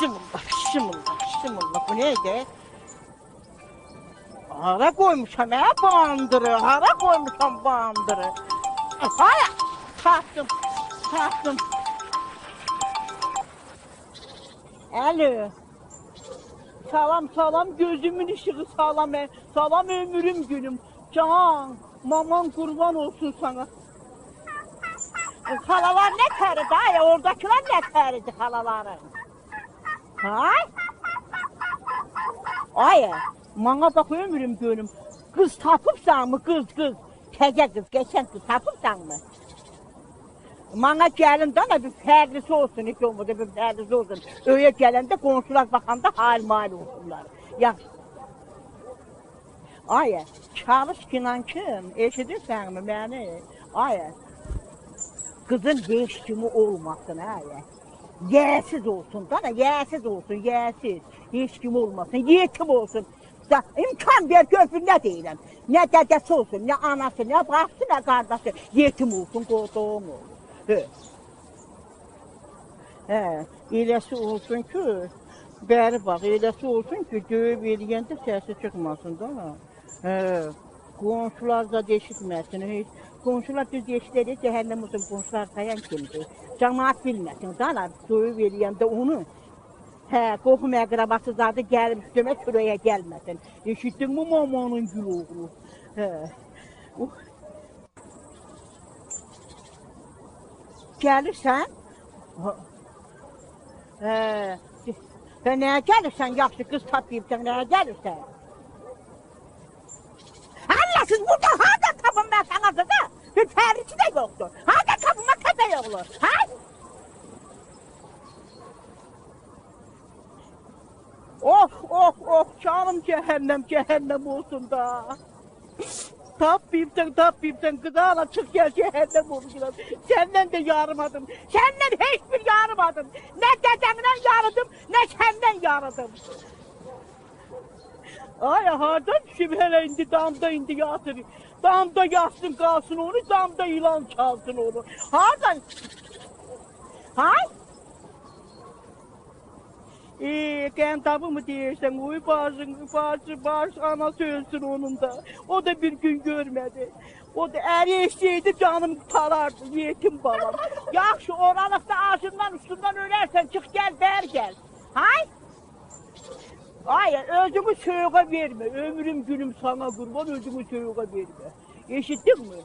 Bismillah, bismillah, bismillah. Bu neydi? Hara koymuşam ya bandırı, hara koymuşam bandırı. Haya, taktım, taktım. Alo. Salam salam gözümün ışığı salam, e, salam ömrüm günüm. Can, maman kurban olsun sana. Halalar ne teridi ay, oradakiler ne teridi halaların? Hay? Ayə, mənə bax ömrüm görüm. Qız tapıbsan mı qız qız? Təzə qız, keçən qız tapıbsan mı? Mənə gəlin dana bir fərqlisi olsun, heç olmadı bir fərqlisi olsun. Öyə gələndə qonşular baxanda hal mal olsunlar. Yaxşı. Ayə, çalış kinan kim? Eşidirsənmi məni? Ayə, qızın beş kimi olmasın, ayə. Yersiz olsun da, yersiz olsun, yersiz. Hiç kim olmasın, yetim olsun. Da, imkan ver görsün ne deyirəm. Ne dedesi olsun, ne anası, ne babası, ne kardeşi. Yetim olsun, qoduğum olsun. He. He, eləsi olsun ki, bəri bax, eləsi olsun ki, döyüb eləyəndə səsi çıxmasın da. He, qonşular da deşitməsin, heç. Qonşular düz eşitləri cəhənnəm olsun, qonşular sayan kimdir. Cəmaat bilməsin, da, döyüb eləyəndə onu. Hə, qohum əqrabası zadı gəlib üstümə kürəyə gəlməsin. Eşitdin mi mamanın gül oğlu? Hə. Uh. Gəlirsən? Hə. Və nəyə gəlirsən? Yaxşı qız tapıyıbsan, nəyə gəlirsən? Allah siz burada harda tapın mən sana qızı? Yoxdur. Harda tapınma köpək oğlu? Ha? Oh oh oh canım cehennem cehennem olsun da. Tapmayıpsan tapmayıpsan kızağla çık gel cehennem olsun. Senden de yarımadım. Senden hiçbir yarımadım. Ne dedemden yarıdım ne senden yarıdım. Ay hardan düşüp hele indi damda indi yatır. Damda yatsın kalsın onu damda ilan çalsın onu. Hardan? Hay? Ee, kentabı mı diyersen uy bazın bazı bazı anası ölsün onun da. O da bir gün görmedi. O da er eşeğiydi canım tarardı yetim balam. Yaxşı oralıkta ağzından üstünden ölersen çık gel ber gel. Hay? Ay özümü söğüge verme. Ömrüm günüm sana kurban özümü söğüge verme. Eşittin mi?